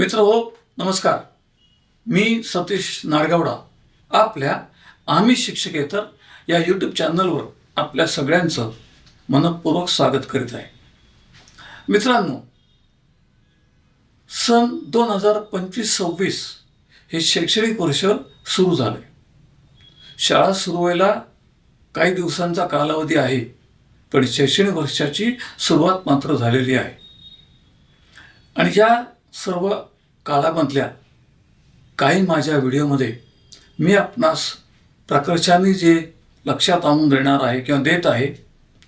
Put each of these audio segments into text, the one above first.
मित्र हो नमस्कार. मी सतीश नाडगावडा आपल्या आम्ही शिक्षकेतर या यूट्यूब चॅनलवर आपल्या सगळ्यांचं मनपूर्वक स्वागत करीत आहे. मित्रांनो सन दोन हजार पंचवीस सव्वीस हे शैक्षणिक वर्ष सुरू झाले शाळा सुरू व्हायला काही दिवसांचा कालावधी आहे पण शैक्षणिक वर्षाची सुरुवात मात्र झालेली आहे. आणि या सर्व काळामधल्या काही माझ्या व्हिडिओमध्ये मी आपणास प्रकर्षाने जे लक्षात आणून देणार आहे किंवा देत आहे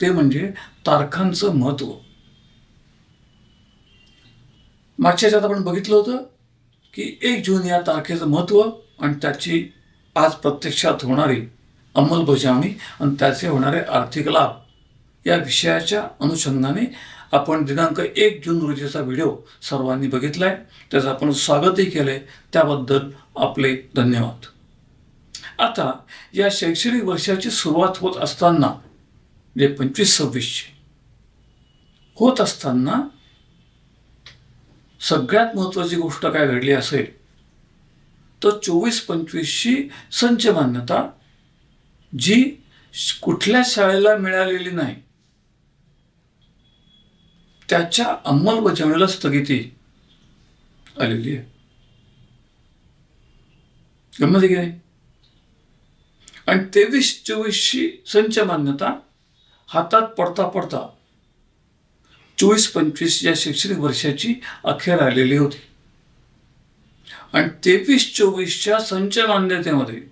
ते म्हणजे तारखांचं महत्त्व मागच्या याच्यात आपण बघितलं होतं की एक जून या तारखेचं महत्त्व आणि त्याची आज प्रत्यक्षात होणारी अंमलबजावणी आणि त्याचे होणारे आर्थिक लाभ या विषयाच्या अनुषंगाने आपण दिनांक एक जून रोजीचा व्हिडिओ सर्वांनी बघितला आहे त्याचं आपण स्वागतही केलं आहे त्याबद्दल आपले धन्यवाद. आता या शैक्षणिक वर्षाची सुरुवात होत असताना जे पंचवीस सव्वीसची होत असताना सगळ्यात महत्त्वाची गोष्ट काय घडली असेल तर चोवीस पंचवीसची संच मान्यता जी कुठल्या शाळेला मिळालेली नाही त्याच्या अंमलबजावणीला स्थगिती आलेली आहे. गमत आहे की नाही? आणि तेवीस चोवीसची संच मान्यता हातात पडता पडता चोवीस पंचवीस या शैक्षणिक वर्षाची अखेर आलेली होती. आणि तेवीस चोवीसच्या संच मान्यतेमध्ये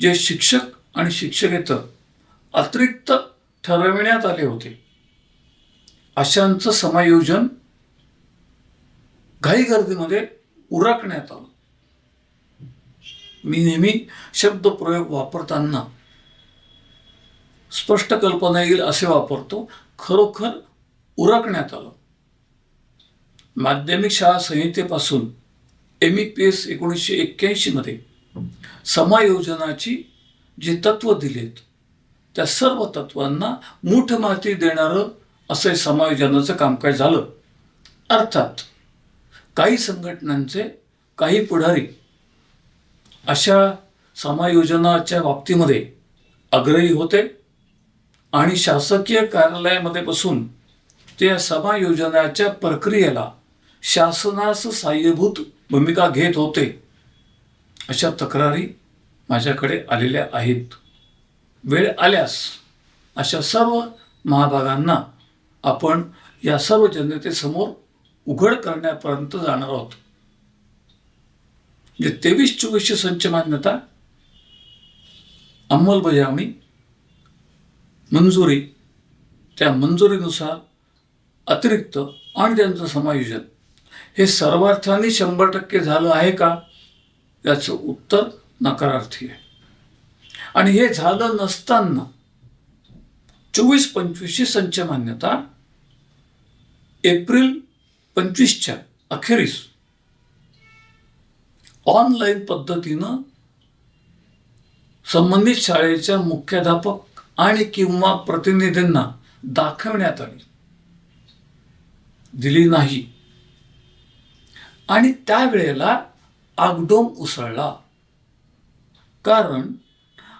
जे शिक्षक आणि शिक्षकेतर अतिरिक्त ठरविण्यात आले होते. अशांचं समायोजन घाई गर्दीमध्ये उरकण्यात आलं. मी नेहमी शब्दप्रयोग वापरताना स्पष्ट कल्पना येईल असे वापरतो खरोखर उरकण्यात आलं. माध्यमिक शाळा संहितेपासून एम ई पी एस एकोणीसशे एक्क्याऐंशीमध्ये समायोजनाची जी तत्व दिलेत त्या सर्व तत्वांना मूठ माती देणारं असं समायोजनाचं कामकाज झालं. अर्थात काही संघटनांचे काही पुढारी अशा समायोजनाच्या बाबतीमध्ये आग्रही होते आणि शासकीय कार्यालयामध्ये बसून त्या समायोजनाच्या प्रक्रियेला शासनास सहाय्यभूत भूमिका घेत होते अशा तक्रारी माझ्याकडे आलेल्या आहेत. वेळ आल्यास अशा सर्व महाभागांना आपण या सर्व जनतेसमोर उघड करण्यापर्यंत जाणार आहोत. जे तेवीस चोवीसशे संच मान्यता अंमलबजावणी मंजुरी त्या मंजुरीनुसार अतिरिक्त आणि त्यांचं समायोजन. हे सर्वार्थाने शंभर टक्के झालं आहे का? याचं उत्तर नकारार्थी आहे. आणि हे झालं नसताना चोवीस पंचवीसची संच मान्यता एप्रिल पंचवीसच्या अखेरीस. ऑनलाईन पद्धतीनं संबंधित शाळेच्या मुख्याध्यापक आणि किंवा प्रतिनिधींना दाखवण्यात आली. दिली नाही. आणि त्यावेळेला आगडोम उसळला. कारण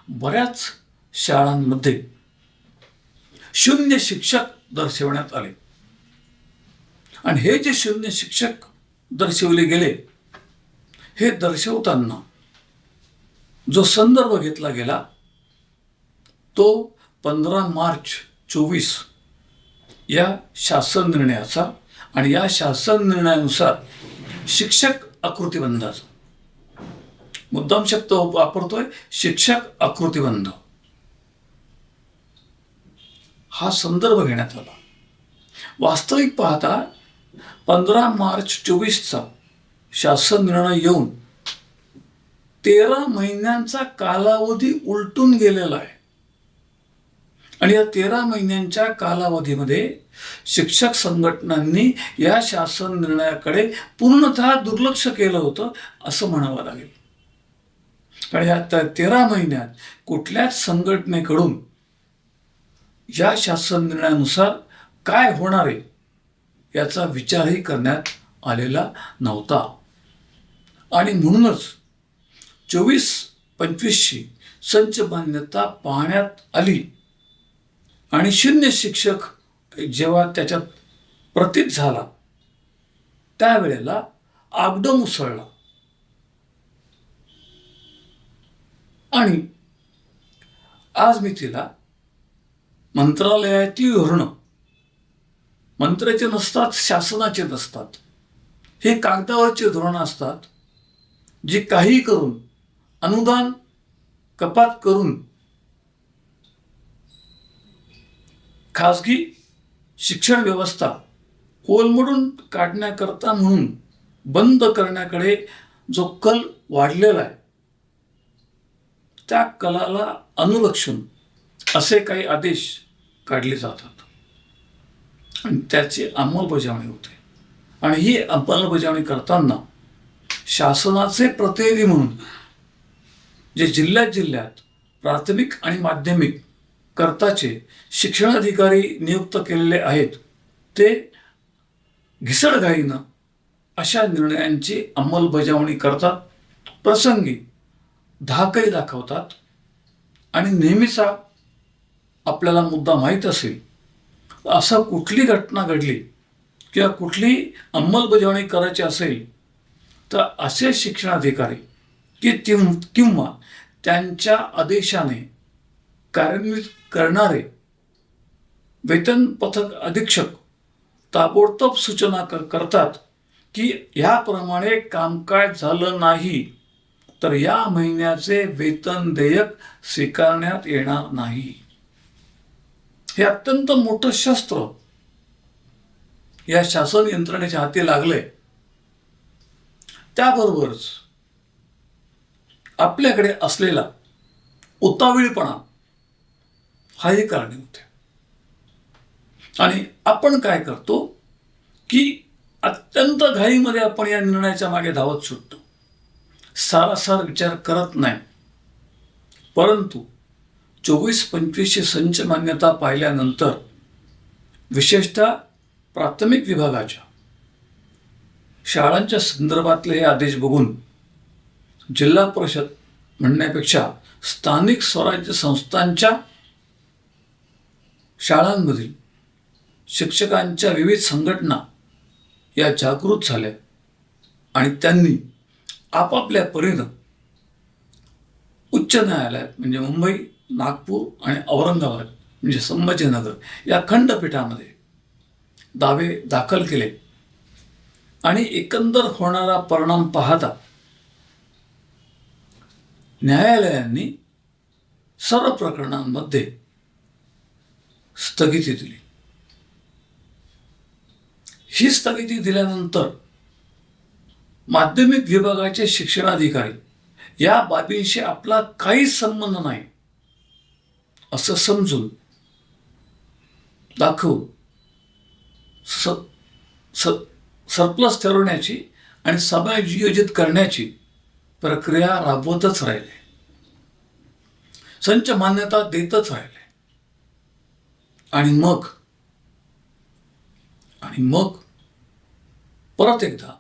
बऱ्याच शाळांमध्ये शून्य शिक्षक दर्शवण्यात आले. आणि हे जे शून्य शिक्षक दर्शवले गेले हे दर्शवताना जो संदर्भ घेतला गेला तो पंधरा मार्च चोवीस या शासन निर्णयाचा आणि या शासन निर्णयानुसार शिक्षक आकृतिबंधाचा. मुद्दाम शब्द वापरतोय शिक्षक आकृतिबंध. हा संदर्भ घेण्यात आला. वास्तविक पाहता पंधरा मार्च चोवीसचा शासन निर्णय येऊन तेरा महिन्यांचा कालावधी उलटून गेलेला आहे. आणि या तेरा महिन्यांच्या कालावधीमध्ये शिक्षक संघटनांनी या शासन निर्णयाकडे पूर्णतः दुर्लक्ष केलं होतं असं म्हणावं लागेल. कारण या तेरा महिन्यात कुठल्याच संघटनेकडून या शासन निर्णयानुसार काय होणार आहे याचा विचारही करण्यात आलेला नव्हता. आणि म्हणूनच चोवीस पंचवीसशी संच मान्यता पाहण्यात आली. आणि शून्य शिक्षक जेव्हा त्याच्यात प्रतीत झाला त्यावेळेला आगडम उसळला आणि आज मी तिला मंत्रालयातली धोरणं. मंत्र्याचे नसतात शासनाचे नसतात. हे कागदावरचे धोरणं असतात जे काही करून अनुदान कपात करून खाजगी शिक्षण व्यवस्था कोलमडून काढण्याकरता म्हणून बंद करण्याकडे जो कल वाढलेला आहे त्या कलाला अनुलक्षून असे काही आदेश काढले जातात. आणि त्याची अंमलबजावणी होते. आणि ही अंमलबजावणी करताना शासनाचे प्रतिनिधी म्हणून जे जिल्ह्यात जिल्ह्यात प्राथमिक आणि माध्यमिक करताचे शिक्षणाधिकारी नियुक्त केलेले आहेत ते घिसडघाईनं अशा निर्णयांची अंमलबजावणी करतात प्रसंगी धाकही दाखवतात आणि नेहमीचा आपल्याला मुद्दा माहीत असेल. असं कुठली घटना घडली किंवा कुठली अंमलबजावणी करायची असेल तर असे शिक्षणाधिकारी की तिम किंवा त्यांच्या आदेशाने कार्यान्वित करणारे वेतन पथक अधीक्षक ताबडतोब सूचना क- करतात की ह्याप्रमाणे कामकाज झालं नाही तर या महिन्याचे वेतन देयक स्वीकारण्यात येणार नाही. हे अत्यंत मोठं शस्त्र या शासन यंत्रणेच्या हाती लागलंय त्याबरोबरच आपल्याकडे असलेला उतावीळपणा हाही कारणीभूत आहे आणि आपण काय करतो की अत्यंत घाईमध्ये आपण या निर्णयाच्या मागे धावत सुटतो. सारासार विचार करत नाही. परंतु चोवीस पंचवीसशे संच मान्यता पाहिल्यानंतर विशेषतः प्राथमिक विभागाच्या शाळांच्या संदर्भातले हे आदेश बघून जिल्हा परिषद म्हणण्यापेक्षा स्थानिक स्वराज्य संस्थांच्या शाळांमधील शिक्षकांच्या विविध संघटना या जागृत झाल्या आणि त्यांनी आपापल्या परीनं उच्च न्यायालयात म्हणजे मुंबई नागपूर आणि औरंगाबाद म्हणजे संभाजीनगर या खंडपीठामध्ये दावे दाखल केले. आणि एकंदर होणारा परिणाम पाहता न्यायालयांनी सर्व प्रकरणांमध्ये स्थगिती दिली. ही स्थगिती दिल्यानंतर माध्यमिक विभागाचे शिक्षणाधिकारी या बाबींशी आपला काहीच संबंध नाही. असं समजून दाखवून स स सरप्लस ठरवण्याची आणि सभा योजित करण्याची प्रक्रिया राबवतच राहिले. संच मान्यता देतच राहिले. आणि मग आणि मग परत एकदा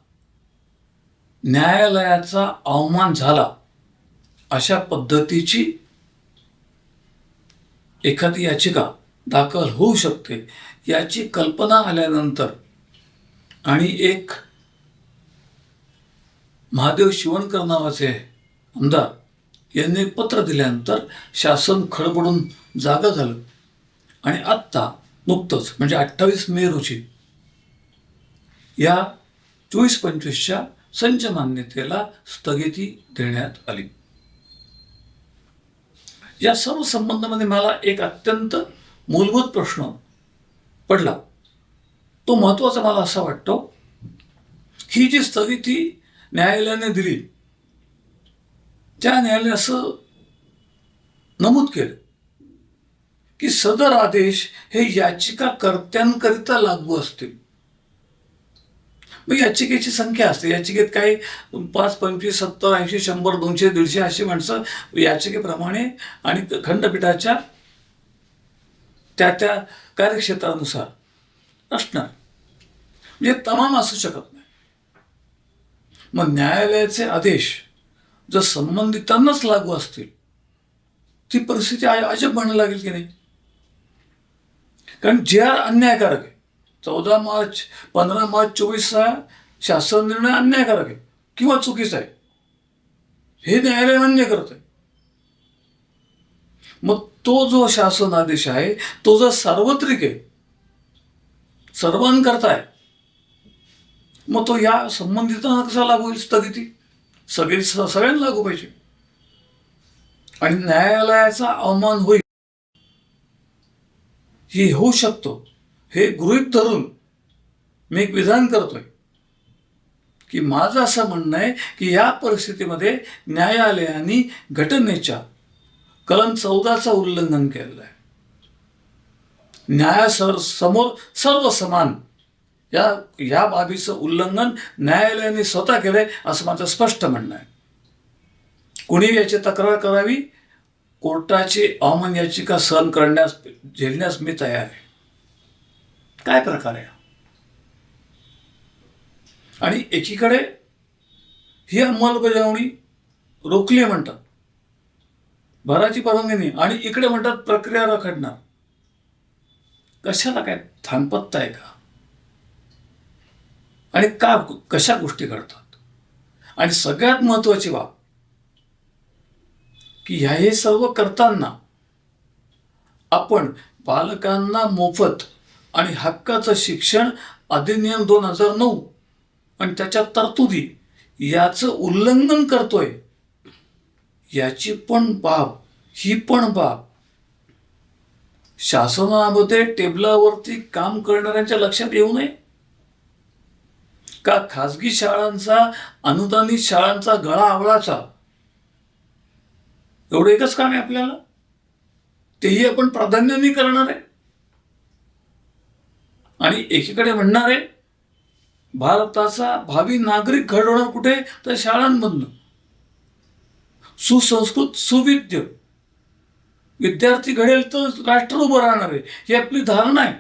न्यायालयाचा अवमान झाला अशा पद्धतीची एखादी याचिका दाखल होऊ शकते. याची कल्पना आल्यानंतर आणि एक महादेव शिवणकर नावाचे आमदार यांनी पत्र दिल्यानंतर शासन खडबडून जागा झालं. आणि आत्ता नुकतंच म्हणजे अठ्ठावीस मे रोजी या चोवीस पंचवीसच्या संच मान्यतेला स्थगिती देण्यात आली. या सर्व संबंधामध्ये मला एक अत्यंत मूलभूत प्रश्न पडला. तो महत्त्वाचा मला असा वाटतो ही जी स्थगिती न्यायालयाने दिली त्या न्यायालयाने असं नमूद केलं की सदर आदेश हे याचिकाकर्त्यांकरिता लागू असतील. मग याचिकेची संख्या असते. याचिकेत काही पाच पंचवीस सत्तर ऐंशी शंभर दोनशे दीडशे अशी माणसं याचिकेप्रमाणे आणि खंडपीठाच्या त्या त्या कार्यक्षेत्रानुसार असणार. म्हणजे तमाम असू शकत नाही. मग न्यायालयाचे आदेश जर संबंधितांनाच लागू असतील ती परिस्थिती अजब म्हणायला लागेल की नाही? कारण जे आर अन्यायकारक आहे चौदा मार्च पंधरा मार्च चोवीसचा शासन निर्णय अन्यायकारक आहे किंवा चुकीचा आहे. हे न्यायालय मान्य करत आहे मग तो जो शासन आदेश आहे तो जर सार्वत्रिक आहे सर्वांकरता आहे मग तो या संबंधितांना कसा लागू होईल स्थगिती? सगळी सगळ्यांना लागू पाहिजे. आणि न्यायालयाचा अवमान होईल. ही होऊ शकतो. हे गृहीत धरून मी एक विधान करतोय की माझं असं म्हणणं आहे की या परिस्थितीमध्ये न्यायालयाने घटनेच्या कलम चौदाचं उल्लंघन केलेलं आहे. न्यायासर समोर सर्व समान या या बाबीचं उल्लंघन न्यायालयाने स्वतः केलंय असं माझं स्पष्ट म्हणणं आहे. कुणी याची तक्रार करावी कोर्टाची अवमान याचिका सहन करण्यास झेलण्यास मी तयार आहे. काय प्रकार आहे? आणि एकीकडे ही अंमलबजावणी रोखली म्हणतात. भराची परवानगी नाही. आणि इकडे म्हणतात प्रक्रिया रखडणार. कशाला काय थांबपत्ता आहे का? आणि का कशा गोष्टी घडतात? आणि सगळ्यात महत्वाची बाब की ह्या हे सर्व करताना आपण बालकांना मोफत आणि हक्काचं शिक्षण अधिनियम दोन हजार नऊ आणि त्याच्या तरतुदी याचं उल्लंघन करतोय. याची पण बाब ही पण बाब. शासनामध्ये टेबलावरती काम करणाऱ्यांच्या लक्षात येऊ नये. का खाजगी शाळांचा अनुदानित शाळांचा गळा आवळाचा? एवढं एकच काम आहे आपल्याला. तेही आपण प्राधान्याने करणार आहे. आणि एकीकडे म्हणणार आहे भारताचा भावी नागरिक घडवणार कुठे? तर शाळांमधनं. सुसंस्कृत सुविद्य. विद्यार्थी घडेल तर राष्ट्र उभं राहणार आहे ही आपली धारणा आहे.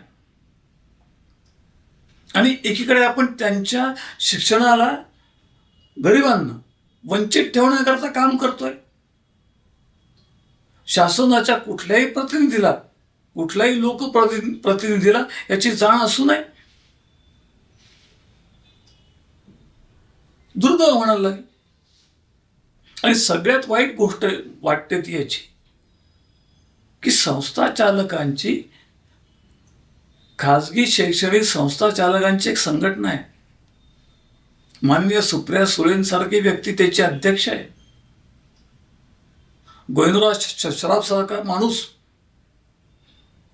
आणि एकीकडे आपण त्यांच्या शिक्षणाला गरिबांना वंचित ठेवण्याकरता काम करतोय. शासनाच्या कुठल्याही प्रतिनिधीला कुठलाही लोकप्रतिनिधी प्रतिनिधीला याची जाण असू नये. दुर्दैव म्हणायला लागेल आणि सगळ्यात वाईट गोष्ट वाटते ती याची की संस्था चालकांची खाजगी शैक्षणिक संस्था चालकांची एक संघटना आहे. माननीय सुप्रिया सुळेंसारखी व्यक्ती त्याचे अध्यक्ष आहे. गोविंदराव श- सारखा माणूस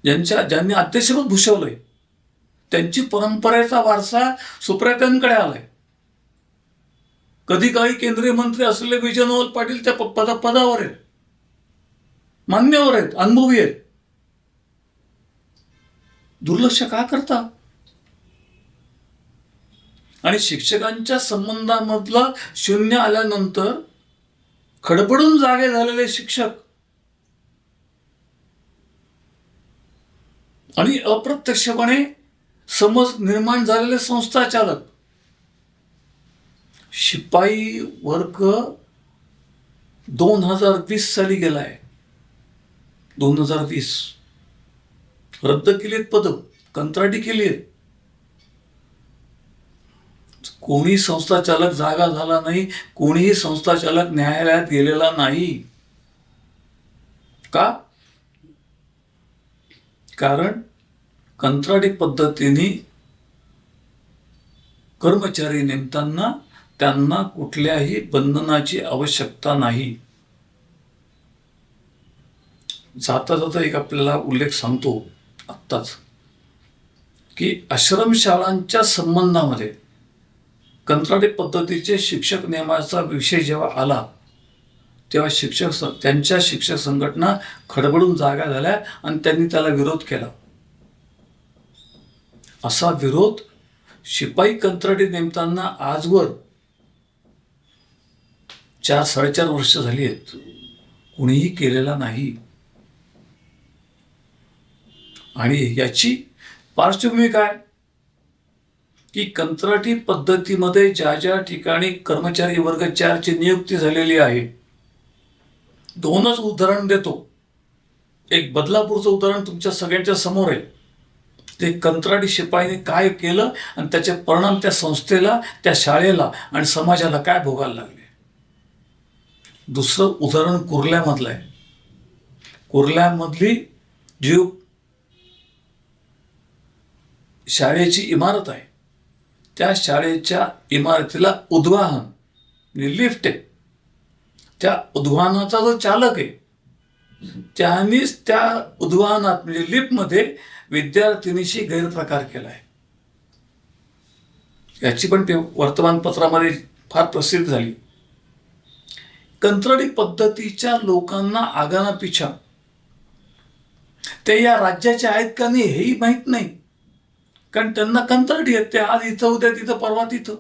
ज्यांच्या ज्यांनी अध्यक्षपद भूषवलंय. त्यांची परंपरेचा वारसा सुप्रियातांकडे आलाय. कधी काही केंद्रीय मंत्री असलेले विजयनवल पाटील त्या प- पदा पदावर आहेत. मान्यवर आहेत अनुभवी आहेत. दुर्लक्ष का करता? आणि शिक्षकांच्या संबंधामधला शून्य आल्यानंतर खडबडून जागे झालेले शिक्षक आणि अप्रत्यक्षपणे समज निर्माण झालेले संस्था चालक. शिपाई वर्ग दोन हजार वीस साली गेलाय दोन हजार वीस. रद्द केलीत पदं कंत्राटी केली आहेत कोणी संस्था चालक जागा झाला नाही कोणीही संस्थाचालक न्यायालयात गेलेला नाही. का? कारण कंत्राटी पद्धतीने कर्मचारी नेमताना त्यांना कुठल्याही बंधनाची आवश्यकता नाही. जाता जाता एक आपल्याला उल्लेख सांगतो आत्ताच की आश्रमशाळांच्या संबंधामध्ये कंत्राटी पद्धतीचे शिक्षक नियमाचा विषय जेव्हा आला तेव्हा शिक्षक त्यांच्या शिक्षक संघटना खडबडून जागा झाल्या आणि त्यांनी त्याला विरोध केला. असा विरोध शिपाई कंत्राटी नेमताना आजवर चार साडेचार वर्ष झाली आहेत. कुणीही केलेला नाही. आणि याची पार्श्वभूमी काय? की कंत्राटी पद्धतीमध्ये ज्या ज्या ठिकाणी कर्मचारी वर्ग चारची नियुक्ती झालेली आहे दोनच उदाहरण देतो. एक बदलापूरचं उदाहरण तुमच्या सगळ्यांच्या समोर आहे. ते कंत्राटी शिपाईने काय केलं आणि त्याचे परिणाम त्या संस्थेला त्या शाळेला आणि समाजाला काय भोगायला लागले? दुसरं उदाहरण कुर्ल्यामधलं आहे. कुर्ल्यामधली जी शाळेची इमारत आहे त्या शाळेच्या इमारतीला उद्वाहन म्हणजे लिफ्ट आहे. त्या उद्वाहनाचा जो चालक आहे त्यानेच त्या उद्वाहनात म्हणजे लिफ्टमध्ये विद्यार्थिनीशी गैरप्रकार केला आहे याची पण पे- वर्तमानपत्रामध्ये फार प्रसिद्ध झाली. कंत्राटी पद्धतीच्या लोकांना आगाना पिछा. ते या राज्याचे आहेत का नाही हेही माहीत नाही. कारण त्यांना कंत्राटी आहेत ते आज इथं उद्या तिथं परवा तिथं.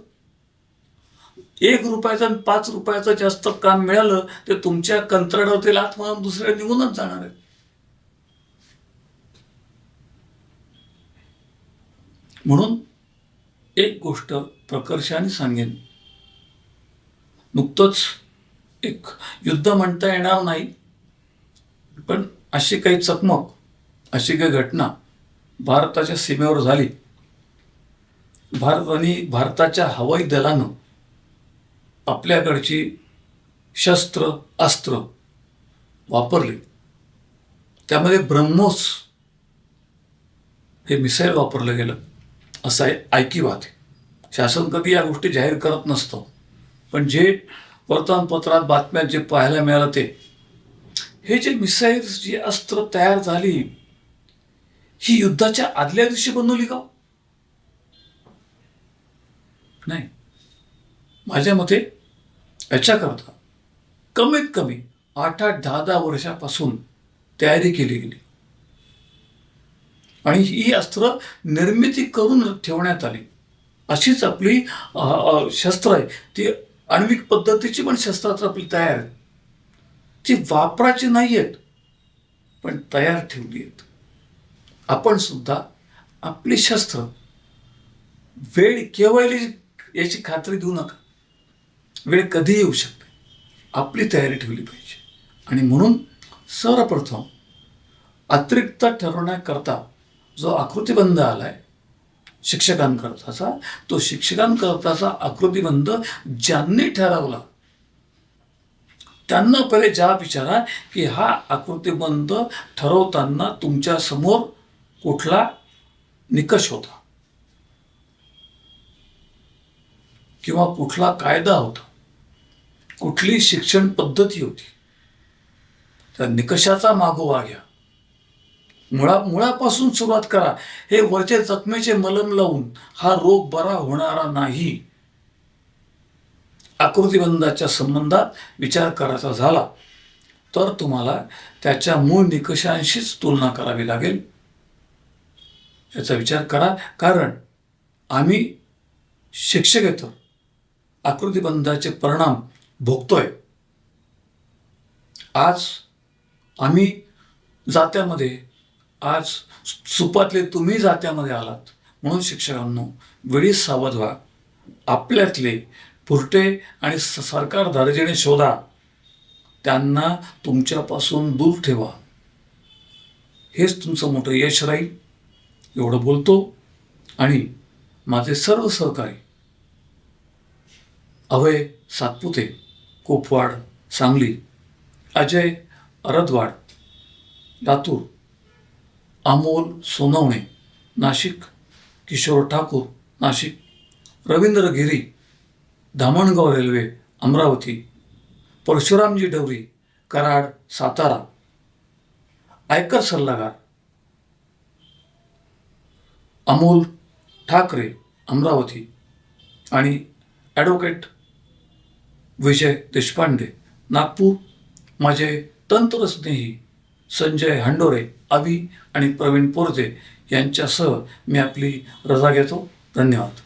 एक रुपयाचं आणि पाच रुपयाचं जास्त काम मिळालं ते तुमच्या कंत्राटावरती लाथ म्हणून दुसऱ्या निघूनच जाणार आहेत. म्हणून एक गोष्ट प्रकर्षाने सांगेन. नुकतंच एक युद्ध म्हणता येणार नाही पण अशी काही चकमक अशी काही घटना भारताच्या सीमेवर झाली. भारत आणि भारताच्या हवाई दलानं आपल्याकडची शस्त्र अस्त्र वापरली. त्यामध्ये ब्रह्मोस हे मिसाईल वापरलं गेलं. असं आहे ऐकिवात. आहे शासन कधी या गोष्टी जाहीर करत नसतं. पण जे वर्तमानपत्रात बातम्यात जे पाहायला मिळालं ते हे जे मिसाईल्स जी अस्त्र तयार झाली ही युद्धाच्या आदल्या दिवशी बनवली का? नाही. माझ्या मते याच्याकरता कमीत कमी आठ आठ दहा दहा वर्षापासून तयारी केली गेली. आणि ही अस्त्र निर्मिती करून ठेवण्यात आली. अशीच आपली शस्त्र आहे. ती आण्विक पद्धतीची पण शस्त्रास्त्र आपली तयार आहेत ती वापराची नाही आहेत पण तयार ठेवली आहेत. आपण सुद्धा आपली शस्त्र वेळ केवळ याची खात्री देऊ नका. वेळ कधी येऊ शकते. आपली तयारी ठेवली पाहिजे. आणि म्हणून सर्वप्रथम अतिरिक्त ठरवण्याकरता जो आकृतीबंध आलाय शिक्षकांकरताचा तो शिक्षकांकरताचा आकृतीबंध ज्यांनी ठरवला त्यांना पहिले जा विचारा की हा आकृतीबंध ठरवताना तुमच्यासमोर कुठला निकष होता किंवा कुठला कायदा होता कुठली शिक्षण पद्धती होती. त्या निकषाचा मागोवा घ्या. मुळा मुळापासून सुरुवात करा. हे वरचे जखमेचे मलम लावून हा रोग बरा होणारा नाही. आकृतीबंधाच्या संबंधात विचार करायचा झाला तर तुम्हाला त्याच्या मूळ निकषांशीच तुलना करावी लागेल. याचा विचार करा. कारण आम्ही शिक्षक येतो. आकृतीबंधाचे परिणाम भोगतोय. आज आम्ही जात्यामध्ये आज सुपातले तुम्ही जात्यामध्ये आलात. म्हणून शिक्षकांनो वेळीच सावध व्हा. आपल्यातले पुरटे आणि स- सरकार दर्जेने शोधा. त्यांना तुमच्यापासून दूर ठेवा. हेच तुमचं मोठं यश राहील. एवढं बोलतो. आणि माझे सर्व सहकारी. अभय सातपुते कोपवाड सांगली अजय अरदवाड लातूर. अमोल सोनवणे नाशिक किशोर ठाकूर नाशिक रवींद्र गिरी धामणगाव रेल्वे अमरावती परशुरामजी डवरी कराड सातारा. आयकर सल्लागार. अमोल ठाकरे अमरावती. आणि ॲडव्होकेट विजय देशपांडे नागपूर. माझे तंत्रस्नेही संजय हंडोरे अवी आणि प्रवीण पोरजे यांच्यासह मी आपली रजा घेतो. धन्यवाद.